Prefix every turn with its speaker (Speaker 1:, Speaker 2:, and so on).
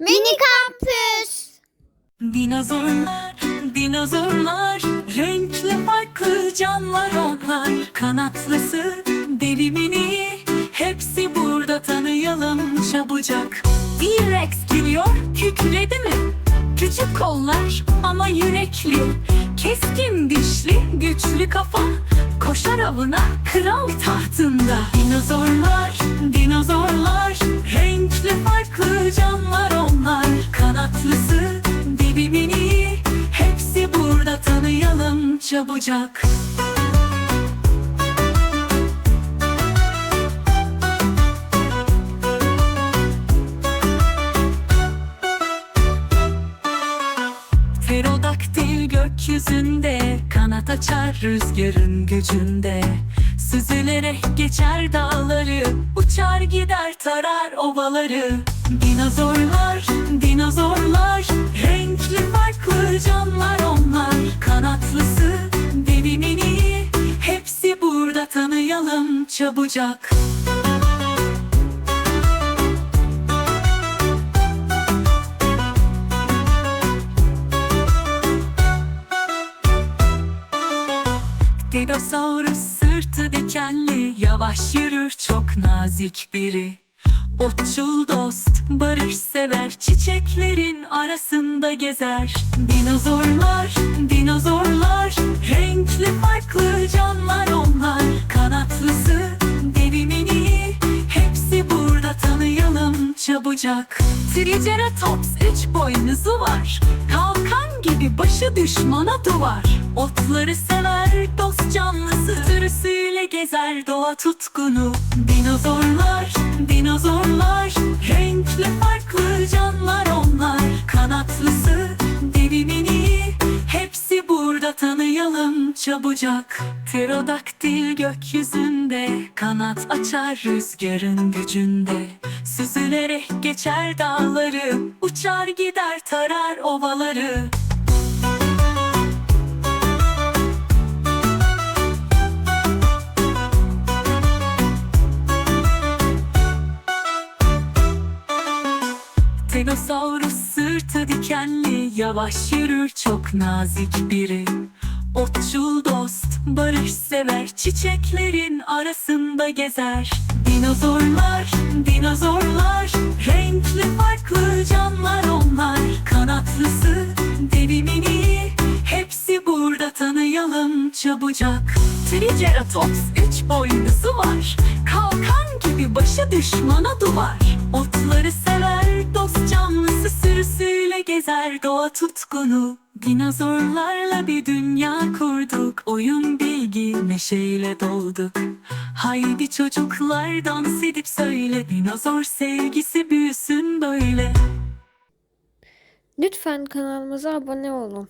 Speaker 1: Mini kampüs.
Speaker 2: Dinozorlar, dinozorlar, renkli farklı canlılar onlar. Kanatlısı, deli mini, hepsi burada tanıyalım çabucak. T-Rex geliyor, kükredi mi? Küçük kollar ama yürekli, keskin dişli, güçlü kafa. Koşar avına, kral tahtında. Dinozorlar, tanıyalım çabucak Pterodaktil gökyüzünde Kanat açar rüzgarın gücünde. Süzülerek geçer dağları Uçar gider tarar ovaları. Dinozorlar, dinozorlar Tanıyalım çabucak. Dinosaurus sırtı dikenli Yavaş yürür çok nazik biri. Otçul dost, barış sever Çiçeklerin arasında gezer. Dinozorlar, dinozorlar Renkli farklı canlılar çabucak Triceratops üç boynuzu var. Kalkan gibi başı düşmana duvar. Otları sever dost canlısı Sürüsüyle gezer doğa tutkunu. Dinozorlar çabucak. Pterodaktil gökyüzünde Kanat açar rüzgarın gücünde. Süzülerek geçer dağları Uçar gider tarar ovaları. Dinosaurus sırtı dikenli Yavaş yürür çok nazik biri Otçul dost barış sever Çiçeklerin arasında gezer. Dinozorlar, dinozorlar Renkli farklı canlılar onlar. Kanatlısı, deli mini Hepsi burada tanıyalım çabucak. Triceratops üç boynuzu var Kalkan gibi başı düşmana duvar. Otları sever dost canlısı Sürüsüyle gezer doğa tutkunu Dinozorlarla bir dünya kurduk Oyun bilgi neşeyle dolduk Haydi çocuklar dans edip söyle Dinozor sevgisi büyüsün böyle
Speaker 1: Lütfen kanalımıza abone olun.